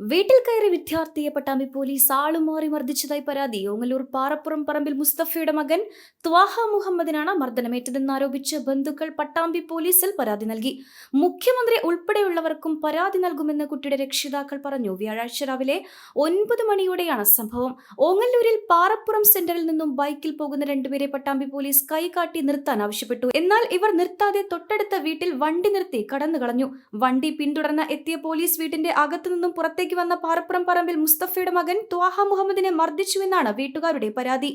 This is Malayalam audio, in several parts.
വീട്ടിൽ കയറി വിദ്യാർത്ഥിയെ പട്ടാമ്പി പോലീസ് ആളുമാറി മർദ്ദിച്ചതായി പരാതി. ഓങ്ങല്ലൂർ പാറപ്പുറം പറമ്പിൽ മുസ്തഫയുടെ മകൻ ത്വാഹ മുഹമ്മദിനാണ് മർദ്ദനമേറ്റതെന്ന് ആരോപിച്ച് ബന്ധുക്കൾ പട്ടാമ്പി പോലീസിൽ പരാതി നൽകി. മുഖ്യമന്ത്രി ഉൾപ്പെടെയുള്ളവർക്കും പരാതി നൽകുമെന്ന് കുട്ടിയുടെ രക്ഷിതാക്കൾ പറഞ്ഞു. വ്യാഴാഴ്ച രാവിലെ ഒൻപത് മണിയോടെയാണ് സംഭവം. ഓങ്ങല്ലൂരിൽ പാറപ്പുറം സെന്ററിൽ നിന്നും ബൈക്കിൽ പോകുന്ന രണ്ടുപേരെ പട്ടാമ്പി പോലീസ് കൈകാട്ടി നിർത്താൻ ആവശ്യപ്പെട്ടു. എന്നാൽ ഇവർ നിർത്താതെ തൊട്ടടുത്ത വീട്ടിൽ വണ്ടി നിർത്തി കടന്നു കളഞ്ഞു വണ്ടി പിന്തുടർന്ന് എത്തിയ പോലീസ് വീട്ടിന്റെ അകത്തു നിന്നും വന്ന പാറപ്പുറം പറമ്പിൽ മുസ്തഫയുടെ മകൻ ത്വാഹ മുഹമ്മദിനെ മർദ്ദിച്ചുവെന്നാണ് വീട്ടുകാരുടെ പരാതി.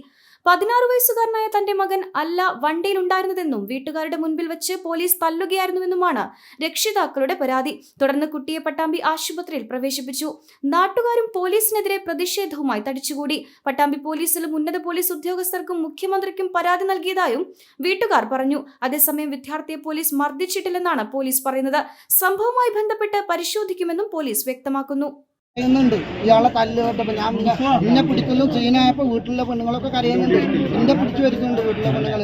പതിനാറ് വയസ്സുകാരനായ തന്റെ മകൻ അല്ല വണ്ടിയിലുണ്ടായിരുന്നതെന്നും വീട്ടുകാരുടെ മുൻപിൽ വെച്ച് പോലീസ് തല്ലുകയായിരുന്നുവെന്നുമാണ് രക്ഷിതാക്കളുടെ പരാതി. തുടർന്ന് കുട്ടിയെ പട്ടാമ്പി ആശുപത്രിയിൽ പ്രവേശിപ്പിച്ചു. നാട്ടുകാരും പോലീസിനെതിരെ പ്രതിഷേധവുമായി തടിച്ചുകൂടി. പട്ടാമ്പി പോലീസിലും ഉന്നത പോലീസ് ഉദ്യോഗസ്ഥർക്കും മുഖ്യമന്ത്രിക്കും പരാതി നൽകിയതായും വീട്ടുകാർ പറഞ്ഞു. അതേസമയം വിദ്യാർത്ഥിയെ പോലീസ് മർദ്ദിച്ചിട്ടില്ലെന്നാണ് പോലീസ് പറയുന്നത്. സംഭവവുമായി ബന്ധപ്പെട്ട് പരിശോധിക്കുമെന്നും പോലീസ് വ്യക്തമാക്കുന്നു. കരയുന്നുണ്ട് ഇയാളെ തല്ല് കേട്ടപ്പോ ഞാൻ നിന്നെ എന്നെ പിടിക്കലും സീനായപ്പോ വീട്ടിലെ പെണ്ണുങ്ങളൊക്കെ കരയുന്നുണ്ട്. നിന്നെ പിടിച്ചു വരുന്നുണ്ട് വീട്ടിലെ പെണ്ണുങ്ങൾ.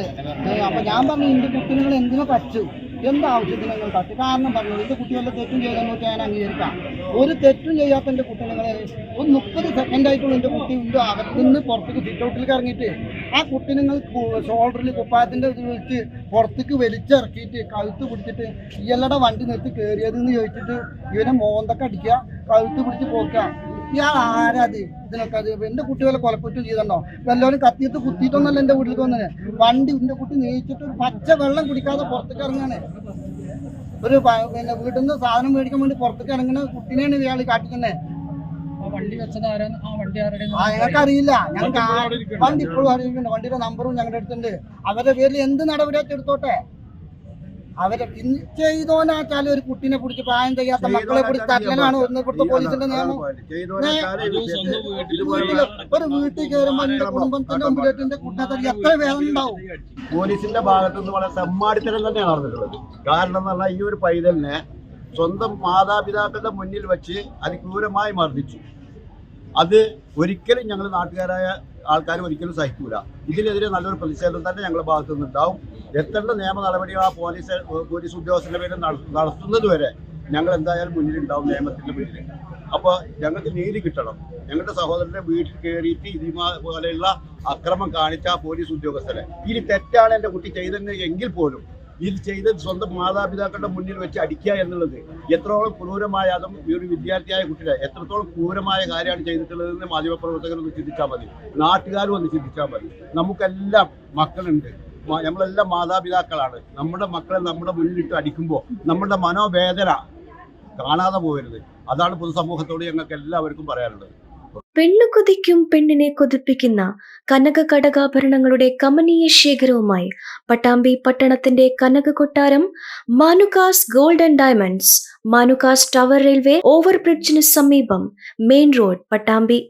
അപ്പൊ ഞാൻ പറഞ്ഞു എന്റെ കുട്ടികൾ എന്തിനു പറ്റു എന്ത് ആവശ്യത്തിന് നിങ്ങൾ പറ്റും? കാരണം പറഞ്ഞു എന്റെ കുട്ടികളുടെ തെറ്റും ചെയ്തെന്നൊക്കെ ഞാൻ അംഗീകരിക്കാം. ഒരു തെറ്റും ചെയ്യാത്ത എന്റെ കുട്ടികളെ ഒരു മുപ്പത് സെക്കൻഡ് ആയിട്ടുള്ള എന്റെ കുട്ടി ഉണ്ട്? അകത്തുനിന്ന് പുറത്തേക്ക് സിറ്റ് ഔട്ടിലേക്ക് ഇറങ്ങിയിട്ട് ആ കുട്ടി നിങ്ങൾ ഷോൾഡറിൽ കുപ്പായത്തിന്റെ ഇത് വിളിച്ച് പുറത്തേക്ക് വലിച്ചിറക്കിയിട്ട് കഴുത്ത് പിടിച്ചിട്ട് ഇയാളുടെ വണ്ടി നിർത്തി കയറിയതെന്ന് ചോദിച്ചിട്ട് ഇവനെ മോന്തൊക്കെ അടിക്കുക. കഴുത്ത് പിടിച്ച് പോക്കാം ഇയാൾ ആരാത് ഇതിനൊക്കെ അത് എന്റെ കുട്ടികളെ കൊലക്കുറ്റം ചെയ്തോ വല്ലവരും കത്തിയിട്ട് കുത്തിയിട്ടൊന്നല്ല എന്റെ വീട്ടിലേക്ക് വന്നത് വണ്ടി എന്റെ കുട്ടി നീച്ചിട്ട് ഒരു പച്ച വെള്ളം കുടിക്കാതെ പുറത്തേക്ക് ഇറങ്ങാണ്. ഒരു പിന്നെ വീട്ടിൽ നിന്ന് സാധനം മേടിക്കാൻ വേണ്ടി പുറത്തേക്ക് ഇറങ്ങുന്ന കുട്ടീനെയാണ് ഇയാൾ കാട്ടിക്കുന്നത് ആ വണ്ടി വെച്ചത് ആ വണ്ടി ആരുടെ ആ ഞങ്ങൾക്ക് അറിയില്ല. ഞങ്ങൾക്ക് വണ്ടി ഇപ്പോഴും അറിയിക്കുന്നുണ്ട് വണ്ടിയുടെ നമ്പറും ഞങ്ങളുടെ അടുത്തുണ്ട്. അവരുടെ പേരിൽ എന്ത് നടപടിയായിട്ട് എടുത്തോട്ടെ? അവരെ ചെയ്തോനാച്ചാലും ഒരു കുട്ടിനെ പിടിച്ച് പ്രായം ചെയ്യാത്ത മക്കളെ പിടിച്ച് തല്ലനാണ് ഒന്ന് ഇവിടുത്തെ പോലീസിന്റെ നിയമം. വീട്ടിൽ ഒരു വീട്ടിൽ കയറുമ്പോ എന്റെ കുടുംബത്തിന്റെ മുമ്പിലേക്ക് എന്റെ കുട്ടത്തിൽ എത്ര വേദന ഉണ്ടാവും? പോലീസിന്റെ ഭാഗത്തു നിന്ന് വളരെ സമ്മാടിത്തരം തന്നെയാണ് നടന്നിട്ടുള്ളത്. കാരണം എന്ന് പറഞ്ഞാൽ ഈ ഒരു പൈതലിനെ സ്വന്തം മാതാപിതാക്കളുടെ മുന്നിൽ വെച്ച് അതിക്രൂരമായി മർദ്ദിച്ചു. അത് ഒരിക്കലും ഞങ്ങൾ നാട്ടുകാരായ ആൾക്കാരും ഒരിക്കലും സഹിക്കൂല. ഇതിനെതിരെ നല്ലൊരു പ്രതിഷേധം തന്നെ ഞങ്ങളുടെ ഭാഗത്തു നിന്നുണ്ടാവും എത്തേണ്ട നിയമ നടപടികൾ ആ പോലീസ് പോലീസ് ഉദ്യോഗസ്ഥരുടെ പേരിൽ നടത്തുന്നത് വരെ ഞങ്ങൾ എന്തായാലും മുന്നിലുണ്ടാവും നിയമത്തിന്റെ മുന്നിൽ അപ്പോൾ ഞങ്ങൾക്ക് നീതി കിട്ടണം. ഞങ്ങളുടെ സഹോദരന്റെ വീട്ടിൽ കയറിയിട്ട് ഇതുമാ പോലെയുള്ള അക്രമം കാണിച്ച ആ പോലീസ് ഉദ്യോഗസ്ഥരെ ഇനി തെറ്റാണ് എന്റെ കുട്ടി ചെയ്തതെന്ന് എങ്കിൽ പോലും ഇത് ചെയ്ത് സ്വന്തം മാതാപിതാക്കളുടെ മുന്നിൽ വെച്ച് അടിക്കുക എന്നുള്ളത് എത്രത്തോളം ക്രൂരമായ അതും ഈ ഒരു വിദ്യാർത്ഥിയായ കുട്ടിയുടെ എത്രത്തോളം ക്രൂരമായ കാര്യമാണ് ചെയ്തിട്ടുള്ളതെന്ന് മാധ്യമപ്രവർത്തകർ ഒന്ന് ചിന്തിച്ചാൽ മതി. നാട്ടുകാരും ഒന്ന് ചിന്തിച്ചാൽ മതി. നമുക്കെല്ലാം മക്കളുണ്ട്. നമ്മളെല്ലാം മാതാപിതാക്കളാണ്. നമ്മുടെ മക്കളെ നമ്മുടെ മുന്നിലിട്ട് അടിക്കുമ്പോൾ നമ്മുടെ മനോവേദന കാണാതെ പോകരുത്. അതാണ് പൊതുസമൂഹത്തോട് ഞങ്ങൾക്ക് എല്ലാവർക്കും പറയാനുള്ളത്. പെണ്ണു കൊതിക്കും പെണ്ണിനെ കൊതിപ്പിക്കുന്ന കനക കടകാഭരണങ്ങളുടെ കമനീയ ശേഖരവുമായി പട്ടാമ്പി പട്ടണത്തിന്റെ കനക കൊട്ടാരം Manukas gold and diamonds Manukas tower railway ഓവർബ്രിഡ്ജിന് സമീപം മെയിൻ റോഡ് പട്ടാമ്പി